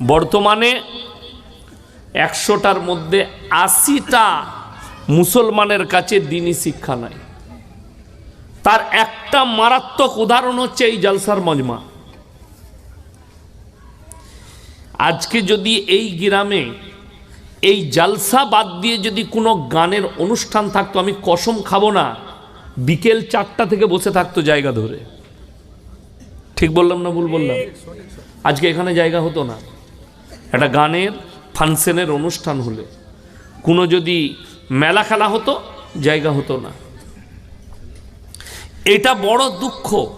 বর্তমানে একশোটার মধ্যে আশিটা মুসলমানের কাছে দিনই শিক্ষা নাই। তার একটা মারাত্মক উদাহরণ হচ্ছে এই জালসার মজমা। আজকে যদি এই গ্রামে এই জালসা বাদ দিয়ে যদি কোনো গানের অনুষ্ঠান থাকতো, আমি কসম খাব না, বিকেল চারটা থেকে বসে থাকতো জায়গা ধরে। ঠিক বললাম না ভুল বললাম? আজকে এখানে জায়গা হতো না। একটা গানের ফাংশনের অনুষ্ঠান হলে। কোনো যদি মেলা খেলা হতো, জায়গা হতো না। এটা বড় দুঃখ।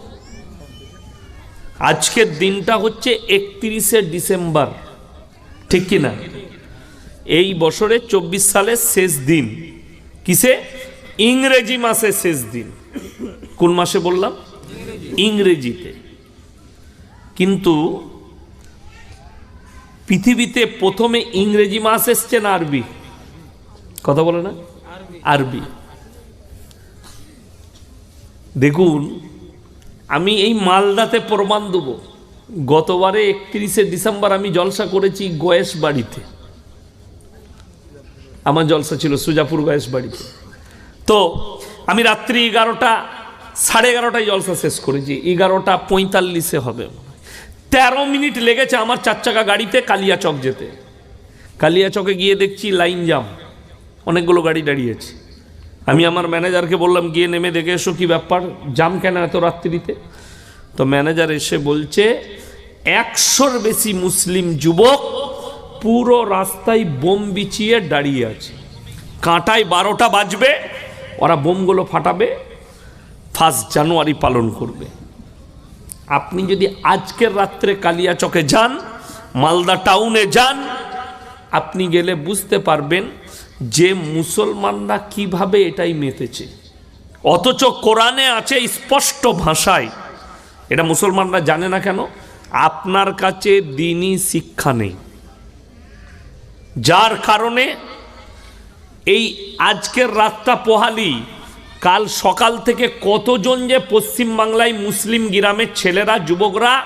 আজকের দিনটা হচ্ছে একত্রিশে ডিসেম্বর। ঠিক কি না? এই বছরে চব্বিশ সালের শেষ দিন। কিসে? ইংরেজি মাসের শেষ দিন। কোন মাসে বললাম? ইংরেজিতে। কিন্তু পৃথিবীতে প্রথমে ইংরেজি মাস এসছে না আরবি? কথা বলে না? আরবি। দেখুন, আমি এই মালদাতে প্রমাণ দেব। গতবারে একত্রিশে ডিসেম্বর আমি জলসা করেছি গয়েশ বাড়িতে। আমার জলসা ছিল সুজাপুর গয়েশ বাড়িতে। তো আমি রাত্রি এগারোটা, সাড়ে এগারোটায় জলসা শেষ করেছি। এগারোটা পঁয়তাল্লিশে হবে। তেরো মিনিট লেগেছে আমার চার চাকা গাড়িতে কালিয়াচক যেতে। কালিয়াচকে গিয়ে দেখছি লাইন জাম অনেকগুলো গাড়ি দাঁড়িয়েছে। আমি আমার ম্যানেজারকে বললাম, গিয়ে নেমে দেখে এসো কি ব্যাপার? জাম কেন এত রাত্রিতে? তো ম্যানেজার এসে বলছে, একশোর বেশি মুসলিম যুবক পুরো রাস্তায় বোম বিছিয়ে দাঁড়িয়ে আছে। কাঁটায় বারোটা বাজবে, ওরা বোমগুলো ফাটাবে, ফার্স্ট জানুয়ারি পালন করবে। আপনি যদি আজকের রাত্রে কালিয়াচকে যান, মালদা টাউনে যান, আপনি গেলে বুঝতে পারবেন যে মুসলমানরা কীভাবে এটাই মেতেছে। অথচ কোরআনে আছে স্পষ্ট ভাষায়, এটা মুসলমানরা জানে না কেন? আপনার কাছে দিনই শিক্ষা নেই। যার কারণে এই আজকের রাতটা পোহালি কাল সকাল থেকে কতজন যে পশ্চিমবাংলায় মুসলিম গ্রামের ছেলেরা, যুবকরা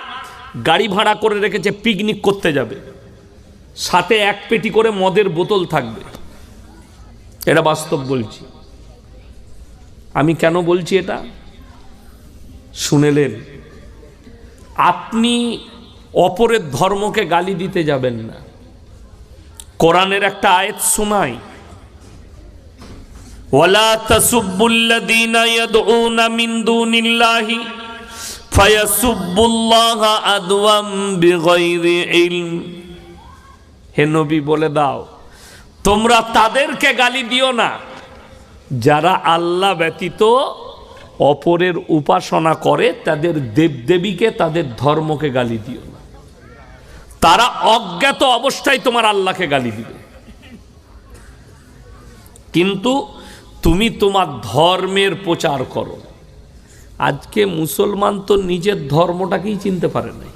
গাড়ি ভাড়া করে রেখেছে পিকনিক করতে যাবে। সাথে এক পেটি করে মদের বোতল থাকবে। এটা বাস্তব বলছি। আমি কেন বলছি এটা? শুনেলেন, আপনি অপরের ধর্মকে গালি দিতে যাবেন না। কোরআনের একটা আয়াত শোনাই। ওয়ালা তাসুব্বুল্লাযীনা ইয়াদউনা মিন দুনিল্লাহি ফায়াসুব্বুল্লাহা আদওয়াম বিগাইরি ইলম। হে নবী, বলে দাও, তোমরা তাদেরকে গালি দিও না। যারা আল্লাহ ব্যতীত অপরের উপাসনা করে, তাদের দেবদেবীকে, তাদের ধর্মকে গালি দিও না। তারা অজ্ঞাত অবস্থায় তোমার আল্লাহকে গালি দিবে। কিন্তু তুমি তোমার ধর্মের প্রচার করো। আজকে মুসলমান তো নিজের ধর্মটাকেই চিনতে পারে নাই।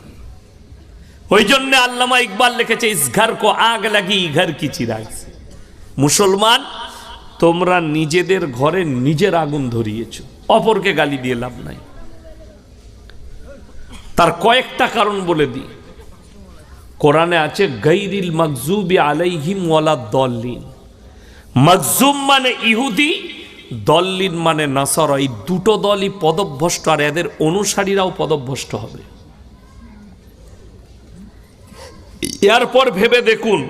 ওই জন্য আল্লামা ইকবাল লিখেছে, ইস কো আগ লাগি ঘর কি চিরাগ মুসলমান, তোমরা নিজেদের ঘরে নিজের আগুন ধরিয়েছ। অপরকে গালি দিয়ে লাভ নাই। তার কয়েকটা কারণ বলে দিই। কোরআনে আছে, গৈরিল মকজুবি আলাইহিম ওয়ালা দল্লিন। মকজুম মানে ইহুদি, দল্লিন মানে নাসর। এই দুটো দলই পদভ্রষ্ট, আর এদের অনুসারীরাও পদভ্রষ্ট হবে। এরপর ভেবে দেখুন,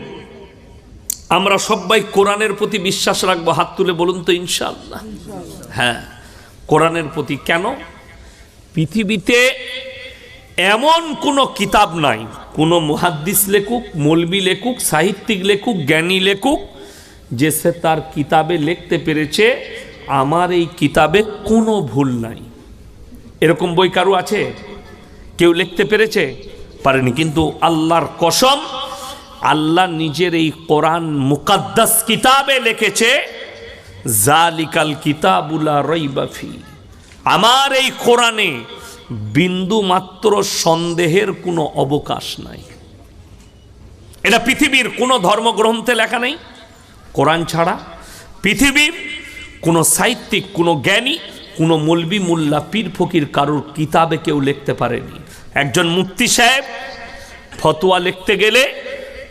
আমরা সবাই কোরআনের প্রতি বিশ্বাস রাখব। হাত তুলে বলুন তো ইনশাল্লাহ হ্যাঁ কোরআনের প্রতি কেন? পৃথিবীতে এমন কোনো কিতাব নাই। কোনো মুহাদ্দিস লেখুক, মলবি লেখুক, সাহিত্যিক লেখুক, জ্ঞানী লেখুক যে সে তার কিতাবে লিখতে পেরেছে, আমার এই কিতাবে কোনো ভুল নাই। এরকম বই কারও আছে? কেউ লিখতে পেরেছে? পারেনি। কিন্তু আল্লাহর কসম, আল্লাহ নিজের এই কোরআন মুকাদ্দাস কিতাবে লিখেছে, জালিকাল কিতাবুলা রইবাফি আমার এই কোরআনে বিন্দু মাত্র সন্দেহের কোনো অবকাশ নাই। এটা পৃথিবীর কোনো ধর্মগ্রন্থে লেখা নেই। কোরআন ছাড়া পৃথিবীর কোনো সাহিত্যিক, কোনো জ্ঞানী, কোনো মলবি মোল্লা, পীর ফকির কারোর কিতাবে কেউ লিখতে পারেনি। একজন মুফতি সাহেব ফতোয়া লিখতে গেলে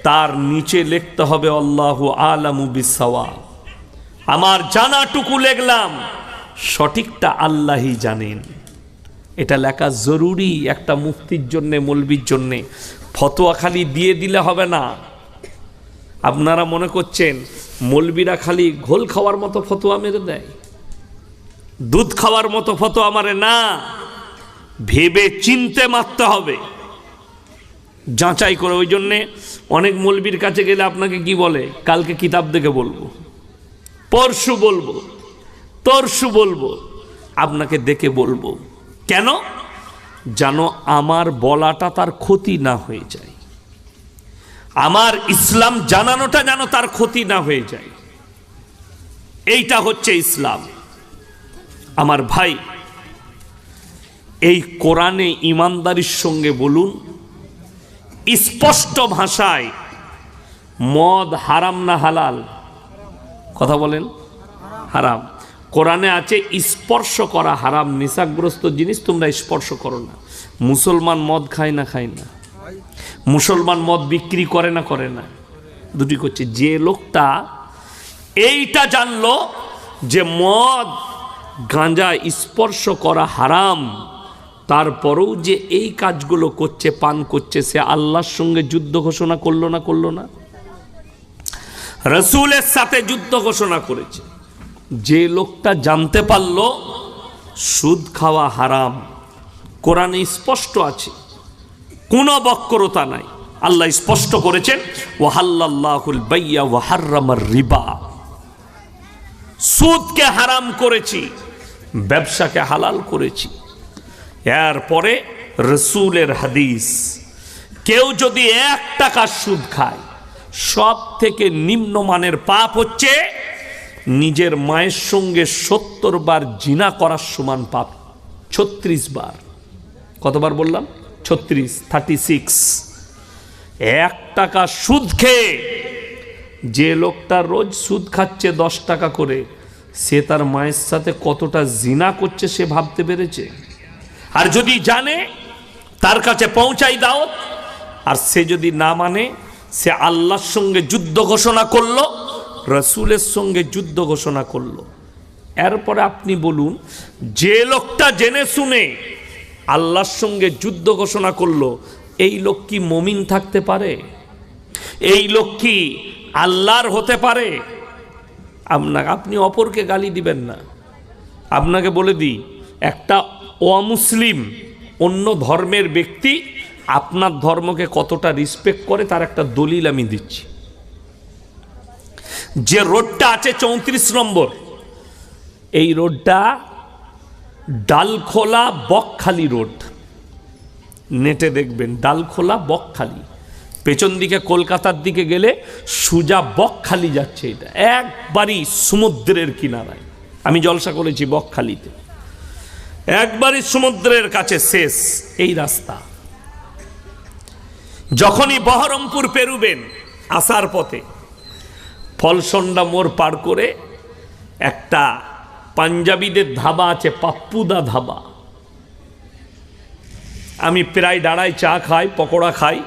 তার নিচে লিখতে হবে, আল্লাহ আলামু বিসাওয়া আমার জানাটুকু লিখলাম, সঠিকটা আল্লাহই জানেন। এটা লেখা জরুরি একটা মুক্তির জন্যে, মলবির জন্যে। ফতোয়া খালি দিয়ে দিলে হবে না। আপনারা মনে করছেন মলবিরা খালি ঘোল খাওয়ার মতো ফতোয়া মেরে দেয়। দুধ খাওয়ার মতো ফতোয়া মারে, না, ভেবে চিনতে মারতে হবে। যাচাই করে ওই জন্যে অনেক মলবির কাছে গেলে আপনাকে কি বলে? কালকে কিতাব দেখে বলব, পরশু বলব, তরশু বলব, আপনাকে দেখে বলব। কেন? যেন আমার বলাটা তার ক্ষতি না হয়ে যায়। আমার ইসলাম জানানোটা যেন তার ক্ষতি না হয়ে যায়। এইটা হচ্ছে ইসলাম। আমার ভাই, এই কোরআনে ইমানদারির সঙ্গে বলুন, স্পষ্ট ভাষায় মদ হারাম না হালাল? কথা বলেন, হারাম। কোরআনে আছে, স্পর্শ করা হারাম, নিশাগ্রস্ত জিনিস তোমরা স্পর্শ করো না। মুসলমান মদ খায় না খায় না। মুসলমান মদ বিক্রি করে না করে না। দুটি করছে, যে লোকটা এইটা জানলো যে মদ গাঁজা স্পর্শ করা হারাম। তারপরেও যে এই কাজগুলো করছে, পান করছে, সে আল্লাহর সঙ্গে যুদ্ধ ঘোষণা করল না করল না? রসুলের সাথে যুদ্ধ ঘোষণা করেছে। যে লোকটা জানতে পারল, সুদ খাওয়া হারাম। কোরআনে স্পষ্ট আছে কোনো বক্রতা নাই। আল্লাহ স্পষ্ট করেছেন ওয়াহাল্লাহুল বাইয়া ওয়াহার্রামার রিবা। সুদকে হারাম করেছি, ব্যবসাকে হালাল করেছি। এরপরে রসুলের হাদিস, কেউ যদি এক টাকা সুদ খায় সব থেকে নিম্নমানের পাপ হচ্ছে নিজের মায়ের সঙ্গে সত্তর বার জিনা করার সমান পাপ, ছত্রিশ বার। কতবার বললাম? ছত্রিশ থার্টি সিক্স এক টাকা সুদ খেয়ে যে লোকটা রোজ সুদ খাচ্ছে দশ টাকা করে, সে তার মায়ের সাথে কতটা জিনা করছে সে ভাবতে পেরেছে? আর যদি জানে, তার কাছে পৌঁছাই দাও আর সে যদি না মানে সে আল্লাহর সঙ্গে যুদ্ধ ঘোষণা করল, রসুলের সঙ্গে যুদ্ধ ঘোষণা করল। এরপরে আপনি বলুন, যে লোকটা জেনে শুনে আল্লাহর সঙ্গে যুদ্ধ ঘোষণা করল, এই লোক কি মমিন থাকতে পারে? এই লোক কি আল্লাহর হতে পারে? আপনাকে, আপনি অপরকে গালি দিবেন না। আপনাকে বলে দিই, একটা অমুসলিম অন্য ধর্মের ব্যক্তি আপনার ধর্মকে কতটা রেসপেক্ট করে তার একটা দলিল আমি দিচ্ছি। যে রোডটা আছে চৌত্রিশ নম্বর, এই রোডটা ডালখোলা বকখালি রোড। নেটে দেখবেন, ডালখোলা বকখালি। পেছন দিকে কলকাতার দিকে গেলে সুজা বকখালি যাচ্ছে এটা। একবারই সমুদ্রের কিনারায়। আমি জলসা করেছি বকখালিতে। একবারই সমুদ্রের কাছে শেষ এই রাস্তা। যখনই বহরমপুর পেরুবেন আসার পথে, ফলসন্ডা মোড় পার করে একটা পাঞ্জাবিদের ধাবা আছে, পাপ্পুদা ধাবা। আমি প্রায় দাঁড়াই, চা খাই, পকোড়া খাই,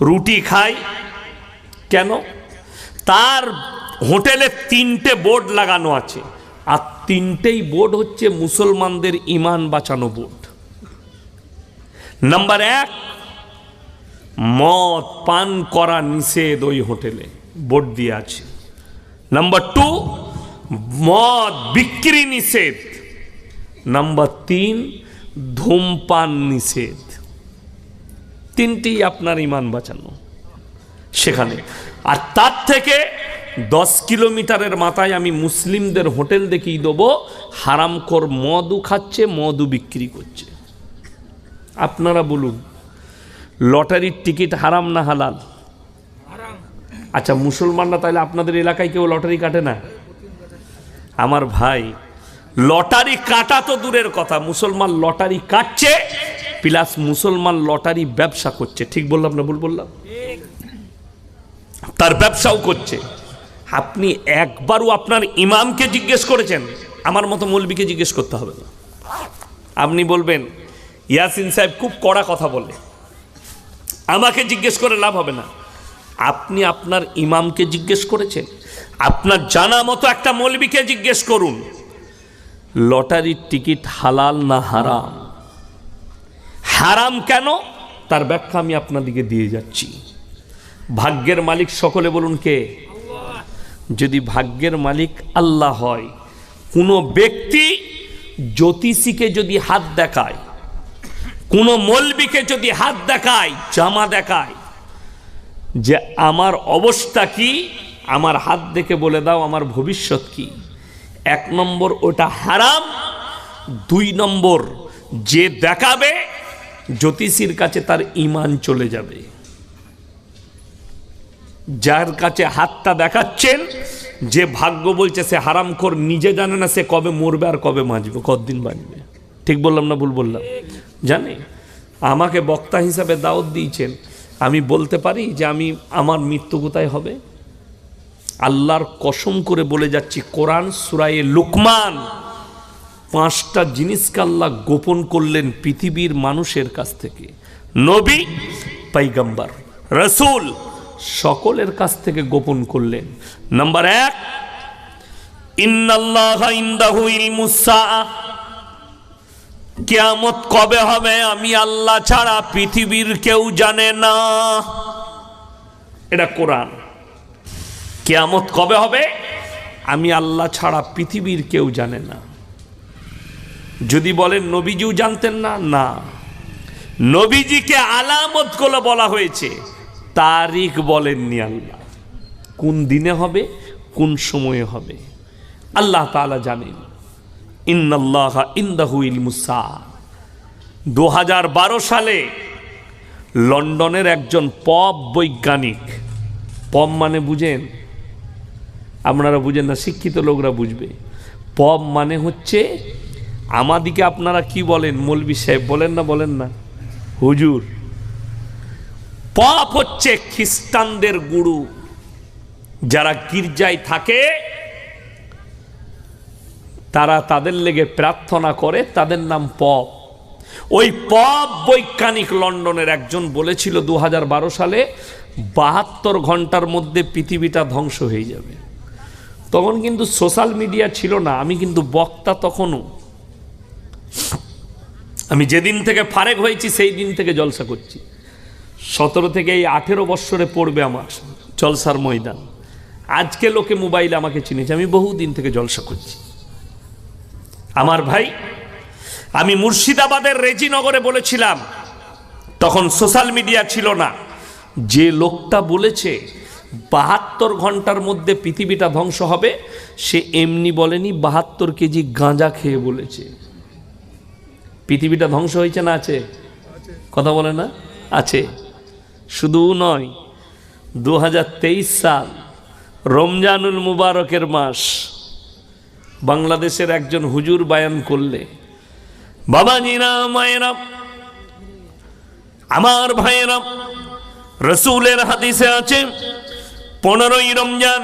রুটি খাই। কেন? তার হোটেলে তিনটে বোর্ড লাগানো আছে। আর তিনটেই বোর্ড হচ্ছে মুসলমানদের ইমান বাঁচানো বোর্ড। নাম্বার এক, মদ পান করা নিষেধ ওই হোটেলে। বোর্ড দিয়ে আছে। নাম্বার টু মদ বিক্রি নিষেধ। নাম্বার তিন ধূমপান নিষেধ। তিনটি আপনার ইমান বাঁচানো। সেখানে। আর তার থেকে দশ কিলোমিটারের মাথায় আমি মুসলিমদের হোটেল দেখিয়ে দেবো হারামখোর মদও খাচ্ছে মদও বিক্রি করছে। আপনারা বলুন লটারির টিকিট হারাম না হালাল? আচ্ছা মুসলমানরা তাহলে আপনাদের এলাকায় কেউ লটারি কাটে না? আমার ভাই, লটারি কাটা তো দূরের কথা, মুসলমান লটারি কাটছে, প্লাস মুসলমান লটারি ব্যবসা করছে। ঠিক বললাম না ভুল বললাম? তার ব্যবসাও করছে। আপনি একবারও আপনার ইমামকে জিজ্ঞেস করেছেন, আমার মতো মৌলবীকে জিজ্ঞেস করতে হবে না। আপনি বলবেন, ইয়াসিন সাহেব খুব কড়া কথা বলে আমাকে জিজ্ঞেস করে লাভ হবে না। আপনি আপনার ইমামকে জিজ্ঞেস করেছেন? আপনার জানা মতো একটা মৌলবীকে জিজ্ঞেস করুন, লটারির টিকিট হালাল না হারাম? হারাম কেন? তার ব্যাখ্যা আমি আপনাদিকে দিয়ে যাচ্ছি। ভাগ্যের মালিক সকলে বলুন কে? যদি ভাগ্যের মালিক আল্লাহ হয়, কোনো ব্যক্তি জ্যোতিষীকে যদি হাত দেখায়, কোনো মলবিকে যদি হাত দেখায়, জামা দেখায়, যে আমার অবস্থা কি? আমার হাত দেখে বলে দাও আমার ভবিষ্যৎ কি। এক নম্বর ওটা হারাম, দুই নম্বর যে দেখাবে জ্যোতিষীর কাছে তার ইমান চলে যাবে। যার কাছে হাতটা দেখাচ্ছেন, যে ভাগ্য বলছে সে হারামখোর, নিজে জানে না সে কবে মরবে আর কবে বাঁচবে, কতদিন বাঁচবে। ঠিক বললাম না ভুল বললাম? জানে। আমাকে বক্তা হিসাবে দাওয়াত দিয়েছেন। আমি বলতে পারি যে আমি, আমার মৃত্যু কোথায় হবে? আল্লাহর কসম করে বলে যাচ্ছি, কোরআন সুরায়ে লুকমান। পাঁচটা জিনিসকে আল্লাহ গোপন করলেন পৃথিবীর মানুষের কাছ থেকে। নবী পাইগাম্বার রসুল সকলের কাছ থেকে গোপন করলেন। নাম্বার এক কেয়ামত কবে হবে আমি আল্লাহ ছাড়া পৃথিবীর কেউ জানে না। এটা কোরআন। কেয়ামত কবে হবে? আমি আল্লাহ ছাড়া পৃথিবীর কেউ জানে না। যদি বলেন, নবীজিও জানতেন না? না। নবীজিকে আলামতগুলো বলা হয়েছে। তারিখ বলেননি আল্লাহ। কোন দিনে হবে, কোন সময়ে হবে? আল্লাহ তাআলা জানেন। ইন্নাল্লাহ ইন্দাহু ইলমুসা দু সালে লন্ডনের একজন পপ বৈজ্ঞানিক, পপ মানে বুঝেন? আপনারা বুঝেন না, শিক্ষিত লোকরা বুঝবে। পপ মানে হচ্ছে, আমাদিকে আপনারা কি বলেন? মৌলবি সাহেব বলেন না বলেন না। হুজুর, পপ হচ্ছে খ্রিস্টানদের গুরু। যারা গির্জায় থাকে, তারা তাদের লেগে প্রার্থনা করে, তাদের নাম পপ। ওই পপ বৈজ্ঞানিক লন্ডনের একজন বলেছিল দু হাজার বারো সালে বাহাত্তর ঘণ্টার মধ্যে পৃথিবীটা ধ্বংস হয়ে যাবে। তখন কিন্তু সোশ্যাল মিডিয়া ছিল না, আমি কিন্তু বক্তা তখনও। আমি যেদিন থেকে ফারেক হয়েছি, সেই দিন থেকে জলসা করছি। সতেরো থেকে এই আঠেরো বৎসরে পড়বে আমার জলসার ময়দান। আজকে লোকে মোবাইলে আমাকে চিনেছে, আমি বহু দিন থেকে জলসা করছি। আমার ভাই, আমি মুর্শিদাবাদের রেজিনগরে বলেছিলাম, তখন সোশ্যাল মিডিয়া ছিল না। যে লোকটা বলেছে বাহাত্তর ঘণ্টার মধ্যে পৃথিবীটা ধ্বংস হবে। সে এমনি বলেনি, বাহাত্তর কেজি গাঁজা খেয়ে বলেছে। পৃথিবীটা ধ্বংস হয়েছে না আছে? কথা বলে না? আছে। শুধু নয় দু সাল, রমজানুল মুবারকের মাস, বাংলাদেশের একজন হুজুর বায়ান করলে বাবাজিরা মায়েরা, আমার ভাইয়েরা, রসুলের হাদিসে আছে পনেরোই রমজান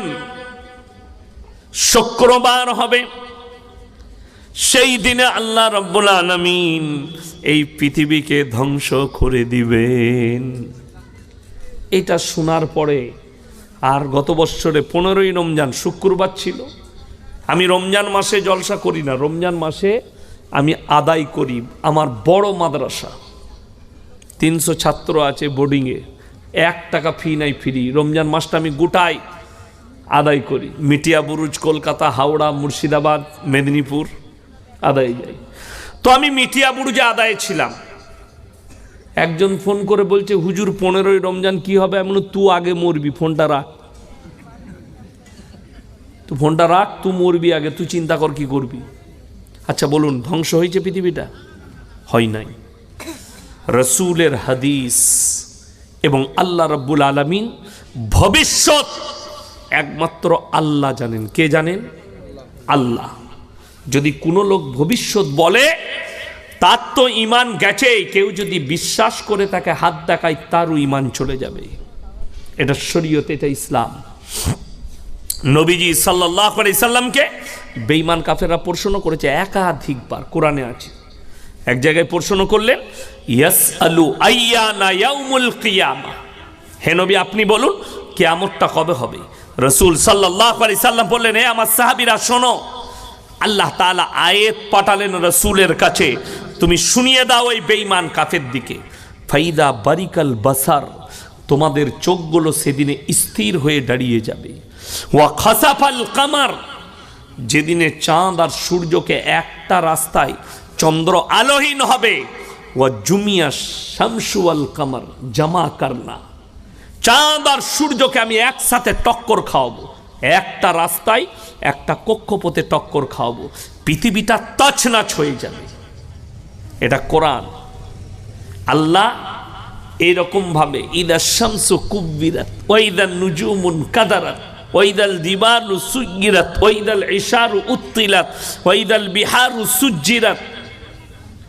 শুক্রবার হবে। সেই দিনে আল্লাহ রব্বুল আলমিন এই পৃথিবীকে ধ্বংস করে দিবেন। এটা শোনার পরে আর গত বৎসরে পনেরোই রমজান শুক্রবার ছিল। আমি রমজান মাসে জলসা করি না, রমজান মাসে আমি আদায় করি আমার বড় মাদ্রাসা। তিনশো ছাত্র আছে বোর্ডিংয়ে এক টাকা ফি নাই ফ্রি রমজান মাসটা আমি গোটাই আদায় করি। মিটিয়া, বুরুজ, কলকাতা, হাওড়া, মুর্শিদাবাদ, মেদিনীপুর আদায় যাই। তো আমি মিটিয়া, বুরুজে আদায় ছিলাম। একজন ফোন করে বলছে, হুজুর, পনেরোই রমজান কি হবে? এমন তুই আগে মরবি, ফোনটা রাখ। তুই ফোনটা রাখ তুই মরবি আগে তুই চিন্তা কর কি করবি। আচ্ছা বলুন, ধ্বংস হয়েছে পৃথিবীটা? হয় নাই। রসুলের হাদিস এবং আল্লাহ রব্বুল আলমিন ভবিষ্যৎ একমাত্র আল্লাহ জানেন। কে জানেন? আল্লাহ। যদি কোনো লোক ভবিষ্যৎ বলে, তার তো ইমান গেছে কেউ যদি বিশ্বাস করে তাকে হাত দেখায়, তারও ইমান চলে যাবে। এটা শরীয়ত, এটা ইসলাম। নবীজি সাল্লাহ সাল্লামকে বেইমান কাফেররা প্রশ্ন করেছে একাধিকবার, কোরআনে আছে। এক জায়গায় প্রশ্ন করলেন ইয়াস আলু আইয়ানা ইয়াউমুল কিয়ামা। হে নবী, আপনি বলুন, কেয়ামতটা কবে হবে? রসুল সাল্লাহ আলি সাল্লাম বললেন, হে আমার সাহাবিরা, শোনো, আল্লাহ তাআলা আয়েত পাঠালেন রসুলের কাছে, তুমি শুনিয়ে দাও এই বেঈমান কাফের দিকে। ফাইদা বারিকাল বাসার, তোমাদের চোখগুলো সেদিনে স্থির হয়ে দাঁড়িয়ে যাবে। ওয়া খাসাফাল কামার, যেদিনে চাঁদ আর সূর্যকে একটা রাস্তায় চন্দ্র আলোহীন হবে। ও জুমিয়া শামসু আল কামার, জামা করনা। চাঁদ আর সূর্যকে আমি একসাথে টক্কর খাওয়াবো। একটা রাস্তায়, একটা কক্ষপথে টক্কর খাওয়াবো। পৃথিবীটা তছনাছ হয়ে যাবে। এটা কোরআন। আল্লাহ এইরকম ভাবে ইদা শামসু কুব্বিরাত ওয়াইদা নুজুমুন কাদারাত ওয়াইদাল দিবালু সুগিরাত ওয়াইদাল ইশারু উত্তিলাত ওয়াইদাল বিহারু সুজ্জিরাত।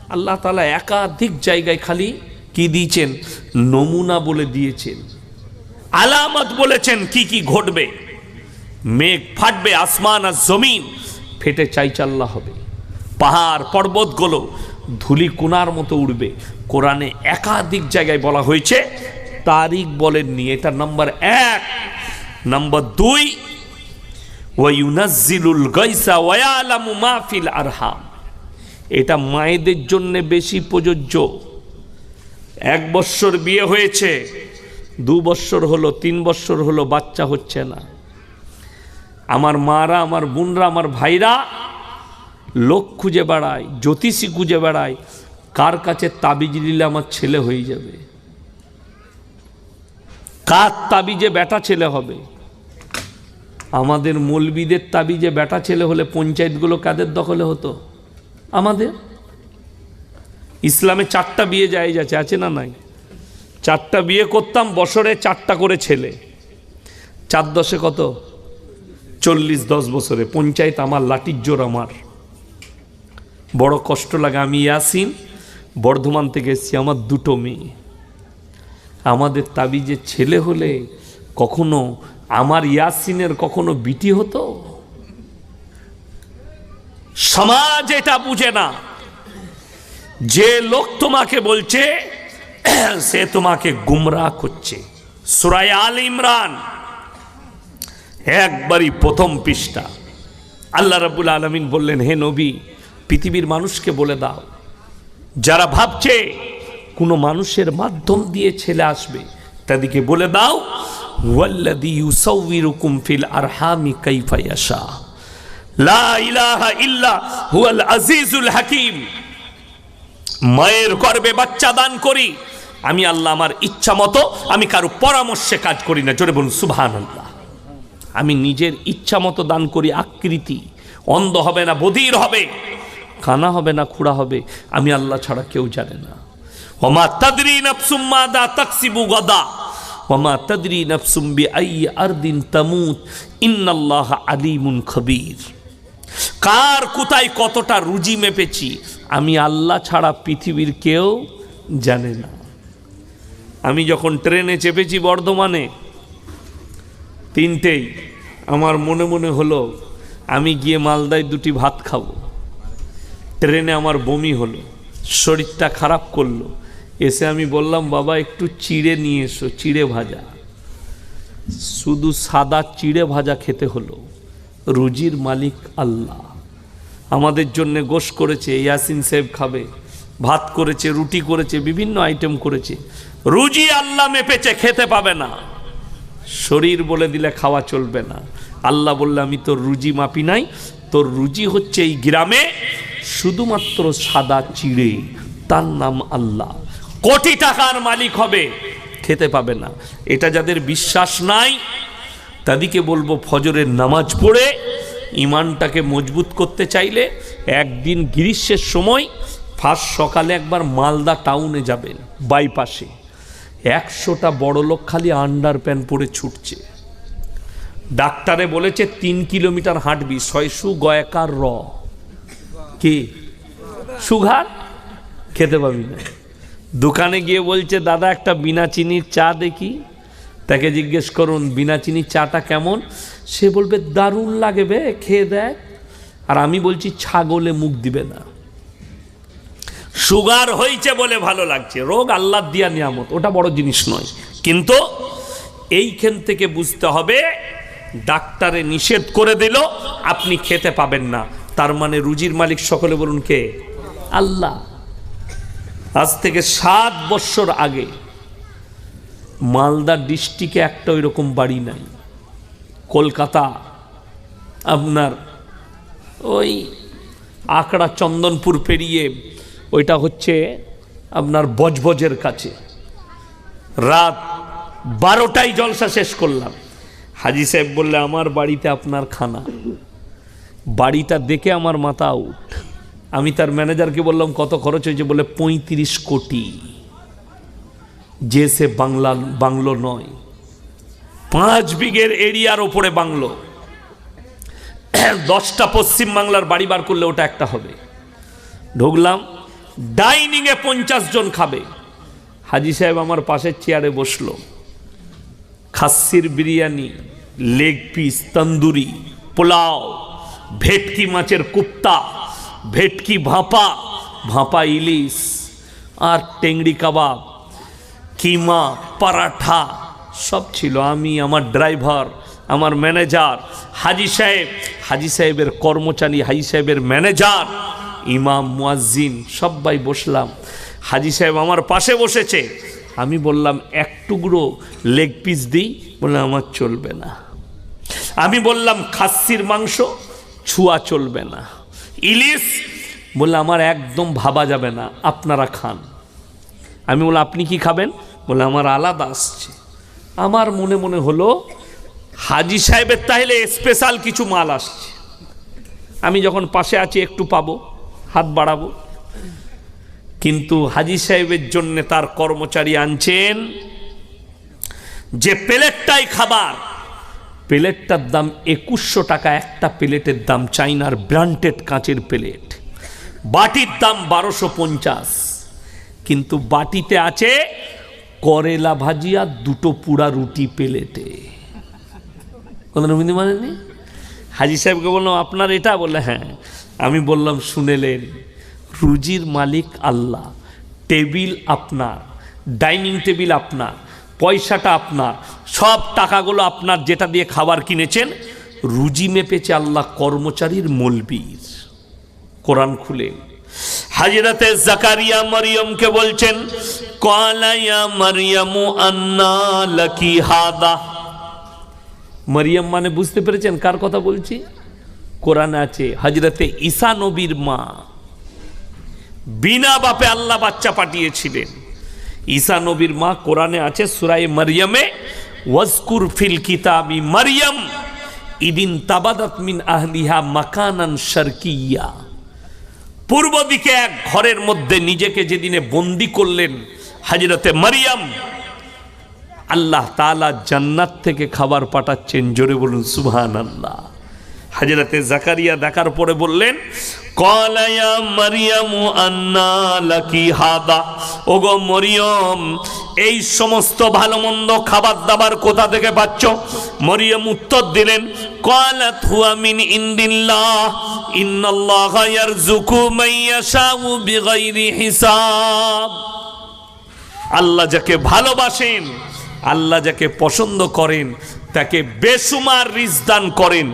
আল্লাহ তালা একাধিক জায়গায় খালি কি দিয়েছেন? নমুনা বলে দিয়েছেন। আলামত বলেছেন কি কি ঘটবে। মেঘ ফাটবে, আসমান আর জমিন। ফেটে চাইচাল্লা হবে। পাহাড় পর্বতগুলো ধুলি কোনার মতো উড়বে। কোরআনে একাধিক জায়গায় বলা হয়েছে, তারিখ বলেননি। এটা নাম্বার এক। নাম্বার দুই ওয়াইউনাজ্জিলুল গাইসা ওয়ায়ালামু মাহফিল আরহাম। এটা মায়েদের জন্য বেশি প্রযোজ্য। এক বৎসর বিয়ে হয়েছে, দু বৎসর হলো, তিন বৎসর হলো, বাচ্চা হচ্ছে না। আমার মারা, আমার বোনরা, আমার ভাইরা লোক খুঁজে বেড়ায়, জ্যোতিষী খুঁজে বেড়ায়, কার কাছে তাবিজ নিলে আমার ছেলে হয়ে যাবে? কার তাবিজে বেটা ছেলে হবে? আমাদের মলবিদের তাবিজে বেটা ছেলে হলে পঞ্চায়েতগুলো কাদের দখলে হতো? আমাদের? ইসলামে চারটা বিয়ে যায় যাচ্ছে আছে না নাই? চারটা বিয়ে করতাম, বছরে চারটা করে ছেলে। চার দশে কত? চল্লিশ দশ বছরে। পঞ্চায়েত আমার লাঠির জোর আমার। বড় কষ্ট লাগে। আমি ইয়াসিন, বর্ধমান থেকে এসেছি, আমার দুটো মেয়ে। আমাদের তাবিজে ছেলে হলে কখনো আমার ইয়াসিনের কখনো বিটি হতো? সমাজ এটা বুঝে না। যে লোক তোমাকে বলছে, সে তোমাকে গুমরা করছে। সুরায় আল ইমরান, একবারই প্রথম পৃষ্ঠা। আল্লাহ রাবুল আলমিন বললেন, হে নবী, পৃথিবীর মানুষকে বলে দাও, যারা ভাবছে কোনো মানুষের মাধ্যম দিয়ে ছেলে আসবে, তাদেরকে বলে দাও ওয়াল্লাদি ইউসাউবিরুকুম ফিল আরহামি কাইফা মায়ের গর্বে বাচ্চা দান করি। আমি আল্লাহ আমার ইচ্ছা মতো আমি কারও পরামর্শে কাজ করি না। জোরে বলুন সুবহান আল্লাহ আমি নিজের ইচ্ছা মতো দান করি, আকৃতি। অন্ধ হবে না, বধির হবে। কানা হবে না, খুঁড়া হবে। আমি আল্লাহ ছাড়া কেউ জানে না। ওমা তাদরি নাফসুম মাদা তাকসিবু গদা। ওমা তাদরি নাফসুম বি আই আরদিন তামুত। ইন্নাল্লাহ আলিমুন খবীর। কার কোথায় কতটা রুজি মেপেছি, আমি আল্লাহ ছাড়া পৃথিবীর কেউ জানে না। আমি যখন ট্রেনে চেপেছি বর্ধমানে, তিনটেই আমার মনে মনে হলো, আমি গিয়ে মালদায় দুটি ভাত খাব। ট্রেনে আমার বমি হলো, শরীরটা খারাপ করল। এসে আমি বললাম, বাবা, একটু চিড়ে নিয়ে এসো, চিড়ে ভাজা। শুধু সাদা চিড়ে ভাজা খেতে হলো। রুজির মালিক আল্লাহ। আমাদের জন্য গোশ করেছে, ইয়াসিন সাহেব খাবে, ভাত করেছে, রুটি করেছে, বিভিন্ন আইটেম করেছে। রুজি আল্লাহ মেপেছে, খেতে পাবে না। শরীর বলে দিলে খাওয়া চলবে না। আল্লাহ বললে, আমি তোর রুজি মাপি নাই, তোর রুজি হচ্ছে এই গ্রামে শুধুমাত্র সাদা চিড়ে, তার নাম আল্লাহ। কোটি টাকার মালিক হবে, খেতে পাবে না। এটা যাদের বিশ্বাস নাই তাদেরকে বলব, ফজরের নামাজ পড়ে ইমানটাকে মজবুত করতে চাইলে একদিন গ্রীষ্মের সময় ফার্স্ট সকালে একবার মালদা টাউনে যাবেন, বাইপাসে। একশোটা বড় লোক খালি আন্ডার প্যান্ট পরে ছুটছে। ডাক্তারে বলেছে, তিন কিলোমিটার হাঁটবি, ছয়শু গয়কার র। কি? সুগার? খেতে পাবি না। দোকানে গিয়ে বলছে, দাদা, একটা বিনা চিনির চা দেখি। তাকে জিজ্ঞেস করুন, বিনা চিনির চাটা কেমন? সে বলবে, দারুণ লাগে বে, খেয়ে দেয় আর আমি বলছি, ছাগলে মুখ দিবে না। সুগার হয়েছে বলে ভালো লাগছে। রোগ আল্লাহ দিয়া নিয়ামত, ওটা বড় জিনিস নয়। কিন্তু এইখান থেকে বুঝতে হবে, ডাক্তারে নিষেধ করে দিল, আপনি খেতে পাবেন না। তার মানে রুজির মালিক সকলে বলুন কে? আল্লাহ। আজ থেকে সাত বছর আগে মালদা ডিস্ট্রিক্টে একটা ওই রকম বাড়ি নাই। কলকাতা, আপনার ওই আকড়া চন্দনপুর পেরিয়ে ওইটা হচ্ছে আপনার বজবজের কাছে। রাত বারোটায় জলসা শেষ করলাম। হাজি সাহেব বললে, আমার বাড়িতে আপনার খানা। বাড়িটা দেখে আমার মাথা আউট আমি তার ম্যানেজারকে বললাম, কত খরচ হয়েছে? বলে পঁয়ত্রিশ কোটি। যে সে বাংলা, বাংলো নয়। পাঁচ বিঘের এরিয়ার ওপরে বাংলো। দশটা পশ্চিম বাংলার বাড়ি বার করলে ওটা একটা হবে। ঢুকলাম, ডাইনিংয়ে পঞ্চাশ জন খাবে। হাজি সাহেব আমার পাশের চেয়ারে বসল। খাসির বিরিয়ানি, লেগ পিস, তন্দুরি, পোলাও, ভেটকি মাছের কুপ্তা, ভেটকি ভাপা ভাপা ইলিশ আর টেংড়ি কাবাব। কিমা, পরাঠা, সব ছিল। আমি, আমার ড্রাইভার, আমার ম্যানেজার, হাজি সাহেব, হাজি সাহেবের কর্মচারী, হাজি সাহেবের ম্যানেজার, ইমাম, মুয়াজ্জিন সবাই বসলাম। হাজি সাহেব আমার পাশে বসেছে। আমি বললাম, এক টুকরো লেগ পিস দিই। বলে আমার চলবে না। আমি বললাম, খাসির মাংস, ছুয়া চলবে না। ইলিশ বলে আমার একদম ভাবা যাবে না। আপনারা খান। আমি বললাম, আপনি কি খাবেন? বলে, আমার আলাদা আসছে। আমার মনে মনে হলো, হাজি সাহেবের তাহলে স্পেশাল কিছু মাল আসছে। আমি যখন পাশে আছি, একটু পাবো, হাত বাড়াবো। কিন্তু হাজি সাহেবের জন্যে তার কর্মচারী আনছেন যে প্লেটটাই খাবার। প্লেটটার দাম একুশশো টাকা, একটা প্লেটের দাম চাইনার ব্র্যান্ডেড কাঁচের প্লেট। বাটির দাম বারোশো পঞ্চাশ। কিন্তু বাটিতে আছে করেলা ভাজি আর দুটো পুরা রুটি প্লেটে রবীন্দ্র মানে নেই হাজি সাহেবকে বললাম, আপনার এটা? বলে হ্যাঁ। আমি বললাম, শুনেলেন, রুজির মালিক আল্লাহ, টেবিল আপনার, ডাইনিং টেবিল আপনার, পয়সাটা আপনার, সব টাকাগুলো আপনার যেটা দিয়ে খাবার কিনেছেন, রুজি মেপেছে আল্লাহ কর্মচারীর মলবির। কোরআন খুলেন হাজিরাতে জাকারিয়া মরিয়মকে বলছেন কলাইয়া মরিয়মু আন্না লাকি হাদা? মরিয়ম মানে বুঝতে পেরেছেন কার কথা বলছি? কোরআন আছে, হজরতে ঈসা নবীর মা। বিনা বাপে আল্লাহ বাচ্চা পাঠিয়েছিলেন। ঈসা নবীর মা কোরআনে আছে সুরাই মরিয়মে, ওয়াজকুর ফিল কিতাবি মরিয়ম, ইদিন তাবাদাত মিন আহলিহা মাকানান শারকিয়া। পূর্ব দিকে এক ঘরের মধ্যে নিজেকে যেদিনে বন্দি করলেন হাজিরতে মারিয়াম, আল্লাহ তালা জান্নাত থেকে খাবার পাঠাচ্ছেন, জোরে বলুন সুবহান আল্লাহ হাজরাতে জাকারিয়া দেখার পরে বললেন কলায়া আন্না লাকি ওগো মরিয়ম, এই সমস্ত ভালো মন্দ খাবার দাবার কোথা থেকে পাচ্ছ? মরিয়ম উত্তর দিলেন হিসাব। আল্লাহ যাকে ভালোবাসেন, আল্লাহ যাকে পছন্দ করেন, তাকে বেসুমার রিজদান করেন।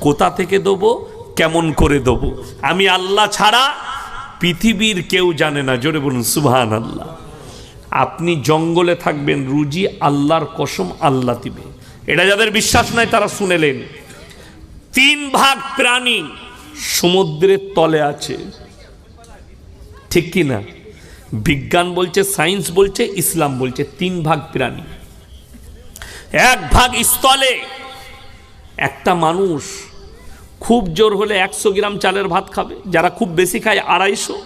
কোথা থেকে দেবো? কেমন করে দেবো? আমি আল্লাহ ছাড়া পৃথিবীর কেউ জানে না। জোরে বলুন সুবহান আল্লাহ আপনি জঙ্গলে থাকবেন, রুজি আল্লাহর কসম আল্লাহ দিবে। এটা যাদের বিশ্বাস নাই, তারা শুনেলেন। তিন ভাগ প্রাণী সমুদ্রের তলে আছে। ঠিক কি না? বিজ্ঞান বলছে, সায়েন্স বলছে, ইসলাম বলছে, তিন ভাগ প্রাণী। এক ভাগ স্থলে একটা মানুষ খুব জোর হলে একশো গ্রাম চালের ভাত খাবে। যারা খুব বেশি খায় আড়াইশো।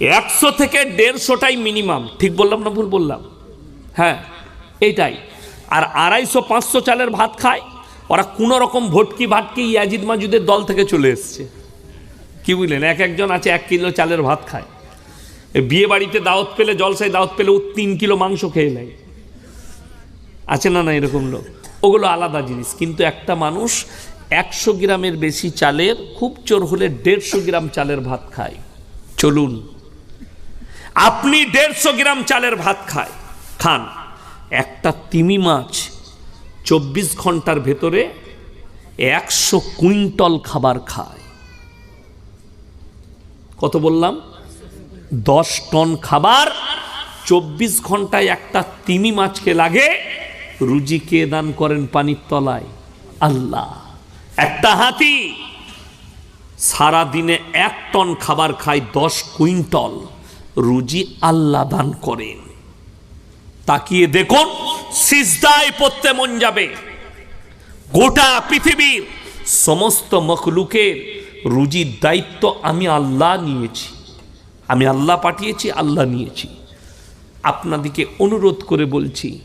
একশো থেকে দেড়শোটাই মিনিমাম ঠিক বললাম না ভুল বললাম? হ্যাঁ এইটাই। আর আড়াইশো, পাঁচশো চালের ভাত খায়, ওরা কোনো রকম ভটকি ভাটকি ইয়াজিদ মাজুদের দল থেকে চলে এসছে। কি বুঝলেন? এক একজন আছে, এক কিলো চালের ভাত খায়। বিয়ে বাড়িতে দাওয়াত পেলে, জলসায় দাওয়াত পেলে ও তিন কিলো মাংস খেয়ে নেয়। আছে না না এরকম লোক? ওগুলো আলাদা জিনিস। কিন্তু একটা মানুষ একশো গ্রামের বেশি চালের, খুব চোর হলে দেড়শো গ্রাম চালের ভাত খায়। চলুন। আপনি দেড়শো গ্রাম চালের ভাত খায়, খান। একটা তিমি মাছ চব্বিশ ঘণ্টার ভেতরে একশো কুইন্টল খাবার খায়। কত বললাম? দশ টন খাবার, চব্বিশ ঘন্টায় একটা তিমি মাছকে লাগে রুজি কে দান করেন পানির তলায়? আল্লাহ। একটা হাতি সারা দিনে এক টন খাবার খায় দশ কুইন্টল। রুজি আল্লাহ দান করেন। তাকিয়ে দেখুন, সিজদায় পড়তে মন যাবে। গোটা পৃথিবীর সমস্ত মখলুকের রুজির দায়িত্ব আমি আল্লাহ নিয়েছি। আমি আল্লাহ পাঠিয়েছি, আল্লাহ নিয়েছি। আপনাদিকে অনুরোধ করে বলছি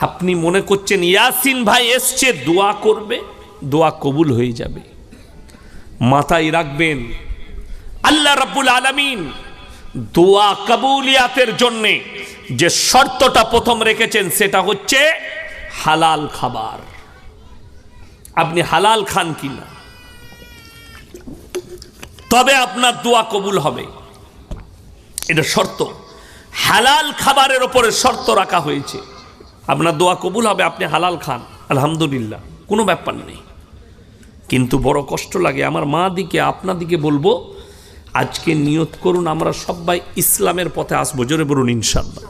আপনি মনে করছেন ইয়াসিন ভাই এসছে, দোয়া করবে, দোয়া কবুল হয়ে যাবে। মাথায় রাখবেন, আল্লাহ রাব্বুল আলামিন দোয়া কবুলিয়াতের জন্যে যে শর্তটা প্রথম রেখেছেন সেটা হচ্ছে হালাল খাবার। আপনি হালাল খান কিনা? তবে আপনার দোয়া কবুল হবে। এটা শর্ত। হালাল খাবারের ওপরে শর্ত রাখা হয়েছে। আপনার দোয়া কবুল হবে, আপনি হালাল খান, আলহামদুলিল্লাহ। কোনো ব্যাপার নেই। কিন্তু বড় কষ্ট লাগে, আমার মা দিকে আপনাদিকে বলব, আজকে নিয়ত করুন, আমরা সবাই ইসলামের পথে আসব। জোরে বলুন ইনশাল্লাহ